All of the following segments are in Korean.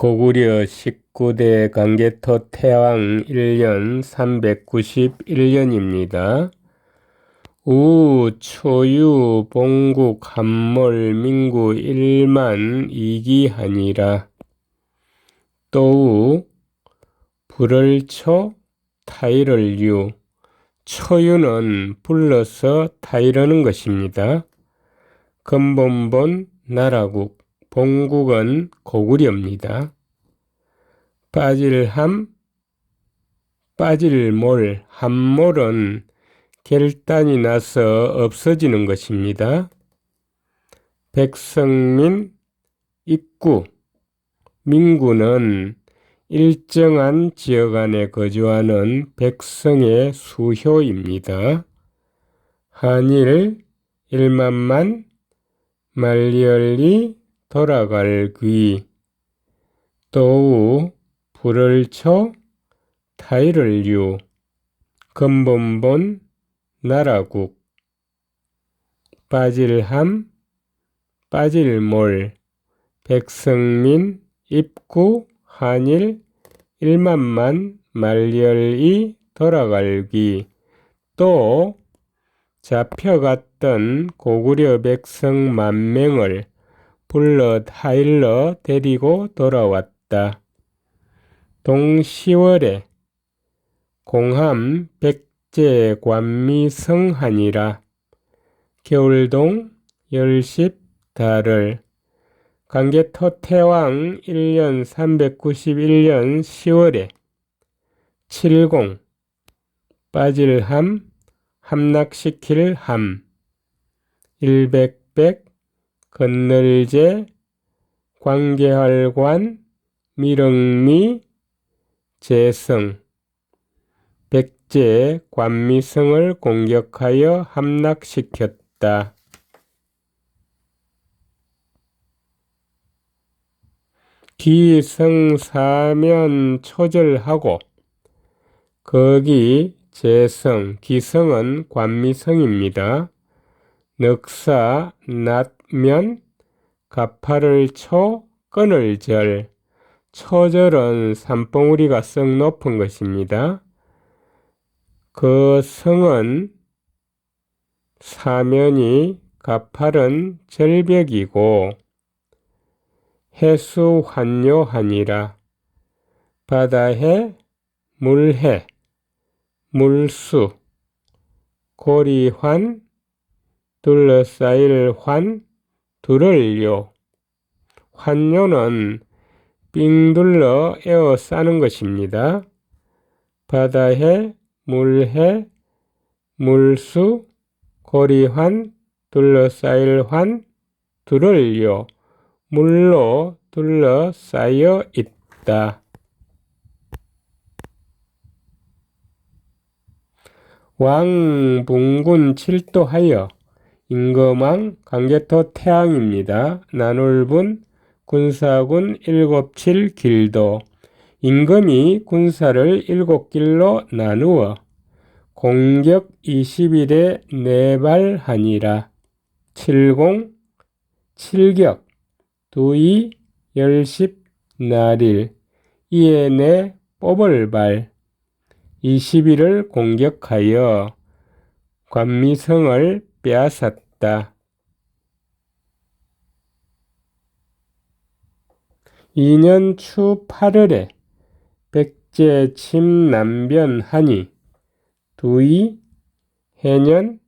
고구려 19대 강개토 태왕 1년 391년입니다. 우, 초유, 봉국, 함몰, 민구, 일만, 이기하니라. 또우, 불을 초, 타이를 유. 초유는 불러서 타이르는 것입니다. 근본본 나라국, 봉국은 고구려입니다. 빠질함, 빠질몰, 함몰은 결단이 나서 없어지는 것입니다. 백성민, 입구, 민구는 일정한 지역 안에 거주하는 백성의 수효입니다. 한일, 일만만, 말리얼리, 돌아갈 귀, 또우, 불을 쳐, 타이를 유, 근본본, 나라국, 빠질함, 빠질몰, 백성민, 입구, 한일, 일만만, 말열이, 돌아갈기, 또 잡혀갔던 고구려 백성 만 명을 불러 타일러 데리고 돌아왔다. 동 10월에 공함 백제 관미성하니라 겨울동 열십 달을 강개토 태왕 1년 391년 10월에 칠공 빠질함 함락시킬 함 일백백 건널제 관계할관 미릉미 재성 백제 관미성을 공격하여 함락시켰다. 기성사면 초절하고 거기 재성, 기성은 관미성입니다. 넉사, 낫면, 가파를 초, 끈을 절, 초절은 산봉우리가 썩 높은 것입니다. 그 성은 사면이 가팔은 절벽이고 해수 환요하니라 바다해 물해 물수 고리환 둘러싸일 환 둘을요 환요는 삥 둘러 에어싸는 것입니다. 바다해 물해 물수 고리환 둘러싸일 환 둘을요 물로 둘러싸여 있다. 왕bun군 칠도하여 임금왕 강개토 태왕입니다. 나눌분 군사군 일곱칠 길도 임금이 군사를 일곱 길로 나누어 공격 20일에 내발하니라. 칠공 칠격 두이 열십 날일 이에 내 뽑을 발 20일을 공격하여 관미성을 빼앗았다. 2년 추 8월에 백제 침남변하니 두이 해년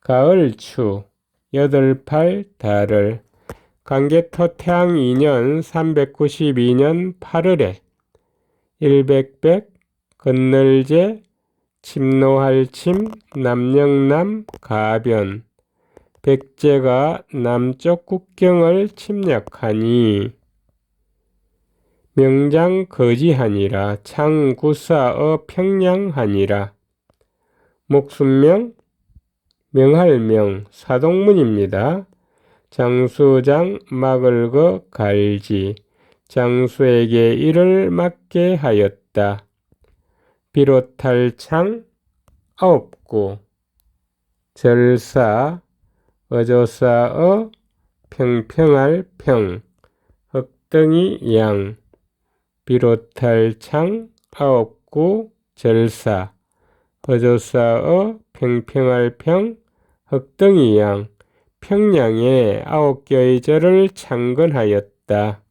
가을 추 여덟 팔 달을 강개토 태양 2년 392년 8월에 일백백 건널제 침노할 침 남영남 가변 백제가 남쪽 국경을 침략하니 명장 거지하니라 창구사어 평양하니라 목순명 명할명 사동문입니다. 장수장 막을 거 갈지 장수에게 일을 맡게 하였다. 비롯할 창 아홉 구 절사 어조사어 평평할 평 흑덩이 양 비롯할 창 아홉 구 절사 어조사어 평평할 평 흑덩이 양 평양에 아홉 개의 절을 창건하였다.